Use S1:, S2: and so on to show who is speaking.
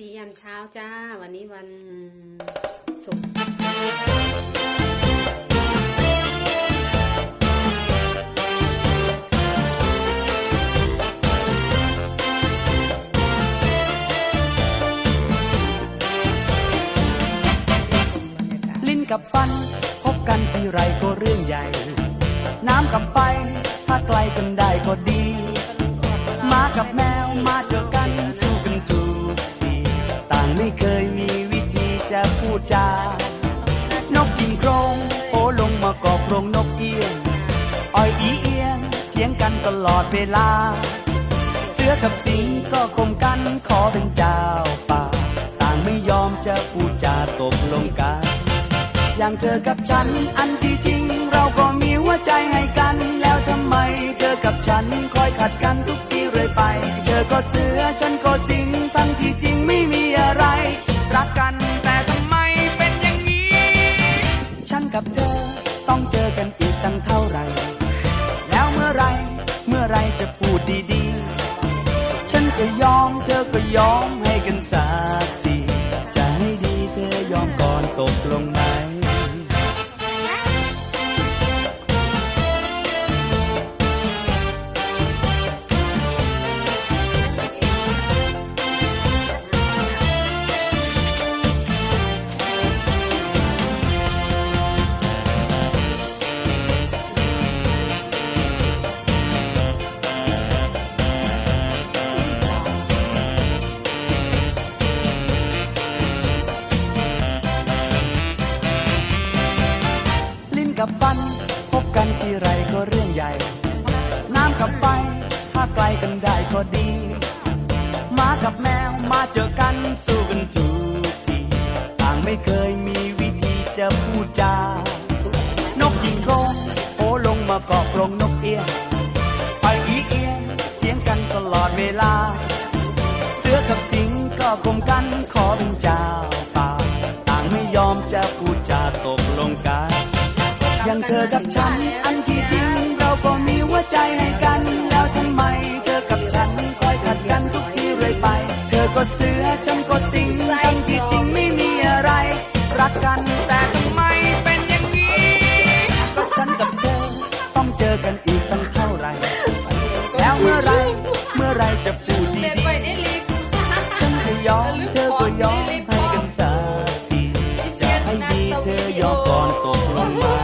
S1: ดียามเช้าจ้า วันนี้วันศุกร์
S2: ลิ้นกับฟัน พบกันที่ไรก็เรื่องใหญ่ น้ำกับไฟ ถ้าไกลกันได้ก็ดี มากับแมวมาเจอกัน ไม่เคยมีวิธีจะพูดจา นกยิงโครงโอลงมากอบโรงนกเอี้ยงอ้อยอีเอียงเถียงกันตลอดเวลา เสือกับสิงก็คมกันขอเป็นเจ้าป่า ต่างไม่ยอมจะพูดจาตกลงกัน อย่างเธอกับฉันอันที่จริง เราก็มีหัวใจให้กัน แล้วทำไม เธอกับฉันคอยขัดกันทุกทีเรื่อยไป เธอก็เสือฉันก็สิง กับเธอ ต้องเจอกันอีกตั้งเท่าไหร่ แล้วเมื่อไรเมื่อไรจะพูดดีๆ ฉันก็ยอมเธอก็ยอมให้กันสั กับฟัน พบกันที่ไรก็เรื่องใหญ่ น้ำกับไฟถ้าไกลกันได้ก็ดีหมากับแมวมาเจอกันสู้กันทุกทีต่างไม่เคยมีวิธีจะพูดจานกยิงโรงโอลงมาเกาะกรงนกเอี้ยงไปอีเอียงเถียงกันตลอดเวลา เสือกับสิงก็คมกันขอเป็นเจ้าป่าต่างไม่ยอมจะพูดจาตกลงกันางเธอกับฉัน อันที่จริงเราก็มีหัวใจให้กัน แล้วทำไมเธอกับฉันคอยขัดกันทุกทีเรื่อยไป เธอก็เสือฉันก็สิงทั้งที่จริงไม่มีอะไร รักกันแต่ทำไมเป็นอย่างนี้ก็ฉันกับเธอต้องเจอกันอีกตั้งเท่าไหร่ แล้วเมื่อไรเมื่อไรจะพูดดี
S1: ๆฉันก็ยอมเธ
S2: อก็ยอมให้กันสักทีจะให้ดีเธอยอมก่อนตกลงมา